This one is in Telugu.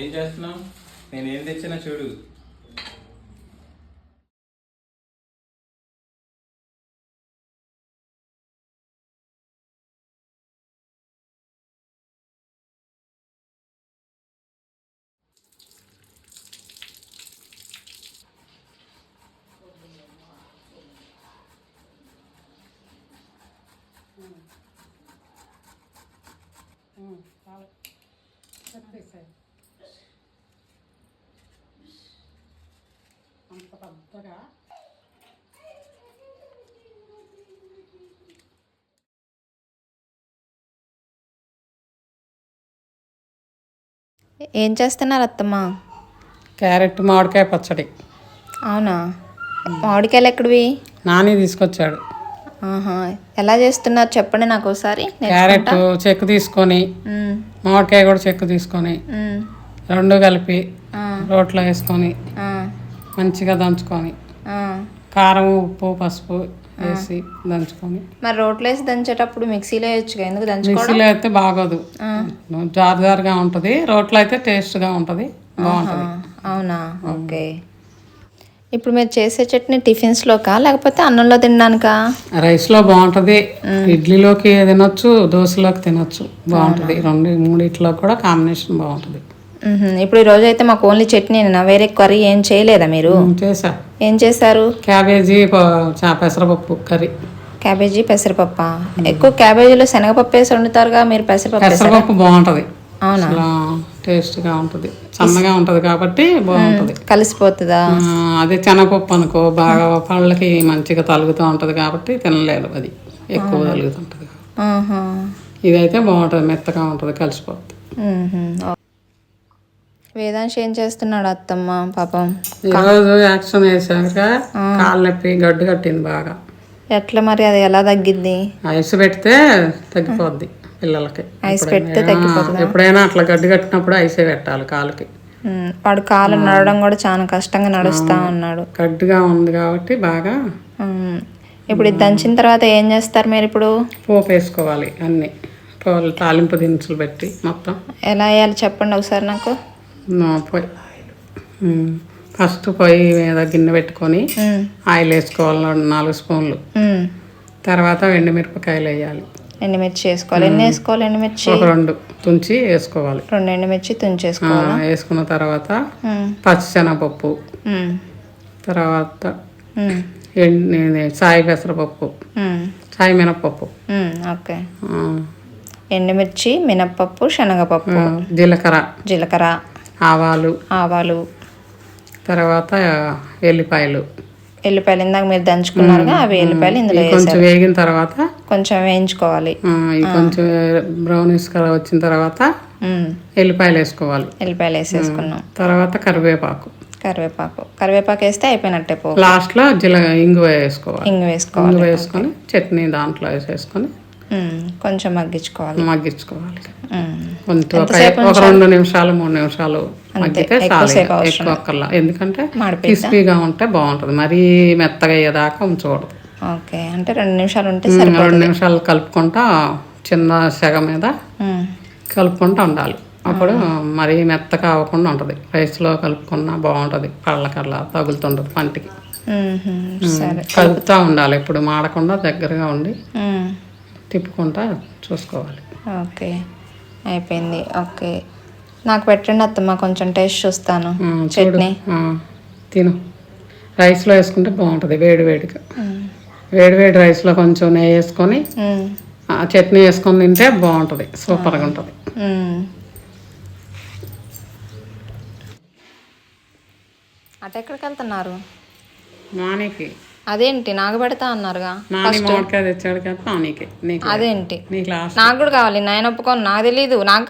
ఏం చేస్తున్నావు? నేను ఏం తెచ్చినా చూడు. అంత పెద్దగా ఏం చేస్తున్నారు అత్తమ్మ? క్యారెట్ మామిడికాయ పచ్చడి. అవునా? మామిడికాయలు ఎక్కడివి? నాని తీసుకొచ్చాడు. ఆహా. ఎలా చేస్తున్నారు చెప్పండి నాకు ఒకసారి క్యారెట్ చెక్కు తీసుకొని మ్మ్, మామిడికాయ కూడా చెక్కు తీసుకొని రెండు కలిపి రోట్లో వేసుకొని మంచిగా దంచుకొని. కారం ఉప్పు పసుపు వేసి దంచుకొని. మరి రోట్లో వేసి దంచేటప్పుడు మిక్సీలో వేయచ్చుగా? ఎందుకు దంచుకోవడం? మిక్సీలో అయితే బాగోదు. జారు జారుగా ఉంటుంది. రోట్లో అయితే టేస్ట్గా ఉంటుంది. బాగుంటుంది. అవునా? ఓకే. ఇప్పుడు మీరు చేసే చట్నీ టిఫిన్స్లోకా? లేకపోతే అన్నంలో తినడానికా రైస్లో బాగుంటుంది. ఇడ్లీలోకి తినొచ్చు దోశలోకి తినొచ్చు. బాగుంటుంది. రెండు మూడిట్లో కూడా కాంబినేషన్ బాగుంటుంది. ఇప్పుడు ఈ రోజు అయితే మాకు ఓన్లీ చట్నీనా వేరే కర్రీ ఏం చేయలేదా మీరు? చేసా ఏం చేశారు? క్యాబేజీ పెసరపప్పు కర్రీ. క్యాబేజీ పెసరపప్ప? ఎక్కువ క్యాబేజీలో శనగపప్పు వేసి వండుతారుగా మీరు పెసరపప్పు? పెసరపప్పు బాగుంటుంది. అవునా? టేస్ట్గా ఉంటుంది. సన్నగా ఉంటుంది కాబట్టి బాగుంటుంది. కలిసిపోతుందా? అదే శనగపప్పు అనుకో బాగా పళ్ళకి మంచిగా తలుగుతూ ఉంటుంది కాబట్టి తినలేదు అది. ఎక్కువ తలుగుతుంటుంది. ఇదైతే బాగుంటుంది మెత్తగా ఉంటుంది కలిసిపోతుంది. వేదాంశ్ ఏం చేస్తున్నాడు అత్తమ్మ? పాపం. ఈరోజు యాక్షన్ వేసాక కాళ్ళు నొప్పి గడ్డు కట్టింది బాగా. ఎట్లా మరి అది ఎలా తగ్గిద్ది? ఐస్ పెడితే తగ్గిపోద్ది పిల్లలకి. ఐస్ పెడితే ఎప్పుడైనా- ఎప్పుడైనా అట్లా గడ్డి కట్టినప్పుడు ఐసే పెట్టాలి కాలుకి. వాడు కాలు నడవడం కూడా చాలా కష్టంగా నడుస్తా ఉన్నాడు. గడ్డిగా ఉంది కాబట్టి బాగా ఇప్పుడు ఇది దంచిన తర్వాత ఏం చేస్తారు మీరు ఇప్పుడు? పోపు వేసుకోవాలి అన్ని. తాలింపు దినుసులు పెట్టి మొత్తం. ఎలా వేయాలి చెప్పండి ఒకసారి నాకు. పొయ్యి. ఉమ్, ఫస్ట్ పొయ్యి మీద గిన్నె పెట్టుకొని ఆయిల్ వేసుకోవాలి నాలుగు స్పూన్లు. తర్వాత ఎండుమిరపకాయలు వేయాలి. ఎండుమిర్చి వేసుకోవాలి. ఎన్ని వేసుకోవాలి ఎండుమిర్చి ఒక రెండు తుంచి వేసుకోవాలి. రెండు ఎండుమిర్చి ఆ, తుంచేసుకోవాలి? వేసుకున్న తర్వాత పచ్చిశనగపప్పు. తర్వాత సాయి పెసరపప్పు. సాయి మినపప్పు ఓకే. ఎండుమిర్చి మినప్పప్పు శనగపప్పు. జీలకర్ర. జీలకర్ర. ఆవాలు. ఆవాలు. తర్వాత ఎల్లిపాయలు. ఎల్లిపాయలు ఇందాక మీరు దంచుకున్నారుగా అవి ఎల్లిపాయలు ఇందులో కొంచెం వేగిన తర్వాత కొంచెం వేయించుకోవాలి. కొంచెం బ్రౌనిష్ కలర్ వచ్చిన తర్వాత ఎల్లిపాయలు వేసుకోవాలి. ఎల్లిపాయలు వేసేసుకున్నాం. తర్వాత కరివేపాకు. కరివేపాకు. కరివేపాకు వేస్తే అయిపోయినట్టే పో. లాస్ట్లో జీల ఇంగువ వేసుకోవాలి. ఇంగు వేసుకోవాలి. వేసుకొని చట్నీ దాంట్లో వేసేసుకొని కొంచెం మగ్గించుకోవాలి. మగ్గించుకోవాలి. ఒక రెండు నిమిషాలు మూడు నిమిషాలు మగ్గితే చాలు. ఎక్కువ అక్కర్లా ఎందుకంటే? క్రిస్పీగా ఉంటే బాగుంటుంది. మరీ మెత్తగా అయ్యేదాకా ఉంచకూడదు. ఓకే. అంటే రెండు నిమిషాలు ఉంటే రెండు నిమిషాలు కలుపుకుంటా చిన్న సెగ మీద కలుపుకుంటూ ఉండాలి. అప్పుడు మరీ మెత్తగా అవ్వకుండా ఉంటుంది. రైస్లో కలుపుకున్నా బాగుంటుంది. పళ్ళకల్లా తగులుతుంటుంది పంటికి. కలుపుతూ ఉండాలి. ఇప్పుడు మాడకుండా దగ్గరగా ఉండి తిప్పుకుంటా చూసుకోవాలి. ఓకే. అయిపోయింది. ఓకే. నాకు పెట్టండి అత్తమ్మ కొంచెం టేస్ట్ చూస్తాను. చట్నీ. తిను. రైస్లో వేసుకుంటే బాగుంటుంది వేడి వేడిగా. వేడి వేడి రైస్లో కొంచెం నెయ్యి వేసుకొని చట్నీ వేసుకొని తింటే బాగుంటుంది సూపర్గా ఉంటుంది. అటు ఎక్కడికి వెళ్తున్నారు నానికి అదేంటి? నాకు పెడతా అన్నారుగా. తెచ్చాడు అదేంటి? నాకు కూడా కావాలి. నాయన ఒప్పుకోను. నాకు తెలీదు. నాకు